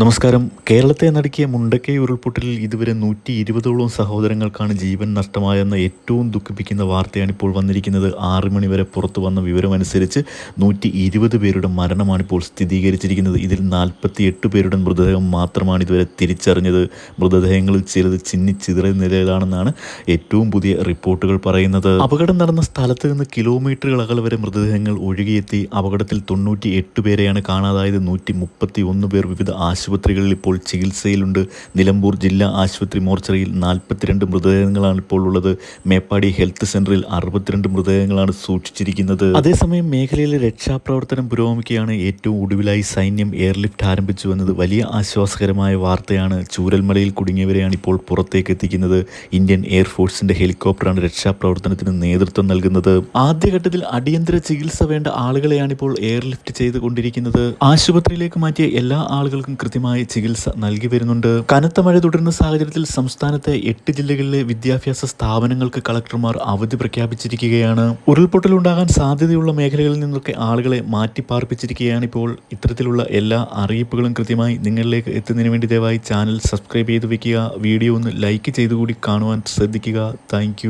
നമസ്കാരം. കേരളത്തെ നടുക്കിയ മുണ്ടക്കൈ ഉരുൾപൊട്ടലിൽ ഇതുവരെ നൂറ്റി ഇരുപതോളം സഹോദരങ്ങൾക്കാണ് ജീവൻ നഷ്ടമായെന്ന ഏറ്റവും ദുഃഖിപ്പിക്കുന്ന വാർത്തയാണ് ഇപ്പോൾ വന്നിരിക്കുന്നത്. ആറ് മണിവരെ പുറത്തു വന്ന വിവരമനുസരിച്ച് നൂറ്റി ഇരുപത് പേരുടെ മരണമാണ് ഇപ്പോൾ സ്ഥിരീകരിച്ചിരിക്കുന്നത്. ഇതിൽ നാൽപ്പത്തി എട്ട് പേരുടെ മൃതദേഹം മാത്രമാണ് ഇതുവരെ തിരിച്ചറിഞ്ഞത്. മൃതദേഹങ്ങളിൽ ചിലത് ചിന്നിച്ചിതറിയ നിലയിലാണെന്നാണ് ഏറ്റവും പുതിയ റിപ്പോർട്ടുകൾ പറയുന്നത്. അപകടം നടന്ന സ്ഥലത്ത് നിന്ന് കിലോമീറ്ററുകൾ അകലെ വരെ മൃതദേഹങ്ങൾ ഒഴുകിയെത്തി. അപകടത്തിൽ തൊണ്ണൂറ്റി എട്ട് പേരെയാണ് കാണാതായത്. നൂറ്റി മുപ്പത്തി ഒന്ന് പേർ വിവിധ ആശുപത്രികളിൽ ഇപ്പോൾ ചികിത്സയിലുണ്ട്. നിലമ്പൂർ ജില്ലാ ആശുപത്രി മോർച്ചറിയിൽ നാൽപ്പത്തിരണ്ട് മൃതദേഹങ്ങളാണ് ഇപ്പോൾ ഉള്ളത്. മേപ്പാടി ഹെൽത്ത് സെന്ററിൽ അറുപത്തിരണ്ട് മൃതദേഹങ്ങളാണ് സൂക്ഷിച്ചിരിക്കുന്നത്. അതേസമയം മേഖലയിലെ രക്ഷാപ്രവർത്തനം പുരോഗമിക്കുകയാണ് ഏറ്റവും ഒടുവിലായി സൈന്യം എയർലിഫ്റ്റ് ആരംഭിച്ചു എന്നത് വലിയ ആശ്വാസകരമായ വാർത്തയാണ് ചൂരൽമലയിൽ കുടുങ്ങിയവരെയാണ് ഇപ്പോൾ പുറത്തേക്ക് എത്തിക്കുന്നത്. ഇന്ത്യൻ എയർഫോഴ്സിന്റെ ഹെലികോപ്റ്ററാണ് രക്ഷാപ്രവർത്തനത്തിന് നേതൃത്വം നൽകുന്നത്. ആദ്യഘട്ടത്തിൽ അടിയന്തര ചികിത്സ വേണ്ട ആളുകളെയാണ് ഇപ്പോൾ എയർലിഫ്റ്റ് ചെയ്തുകൊണ്ടിരിക്കുന്നത്. ആശുപത്രിയിലേക്ക് മാറ്റിയ എല്ലാ ആളുകൾക്കും കൃത്യമായ ചികിത്സ നൽകി വരുന്നുണ്ട്. കനത്ത മഴ തുടരുന്ന സാഹചര്യത്തിൽ സംസ്ഥാനത്തെ എട്ട് ജില്ലകളിലെ വിദ്യാഭ്യാസ സ്ഥാപനങ്ങൾക്ക് കളക്ടർമാർ അവധി പ്രഖ്യാപിച്ചിരിക്കുകയാണ്. ഉരുൾപൊട്ടൽ ഉണ്ടാകാൻ സാധ്യതയുള്ള മേഖലകളിൽ നിന്നൊക്കെ ആളുകളെ മാറ്റിപ്പാർപ്പിച്ചിരിക്കുകയാണ് ഇപ്പോൾ. ഇത്തരത്തിലുള്ള എല്ലാ അറിയിപ്പുകളും കൃത്യമായി നിങ്ങളിലേക്ക് എത്തുന്നതിന് വേണ്ടി ദയവായി ചാനൽ സബ്സ്ക്രൈബ് ചെയ്ത് വെക്കുക. വീഡിയോ ഒന്ന് ലൈക്ക് ചെയ്തുകൂടി കാണുവാൻ ശ്രദ്ധിക്കുക. താങ്ക്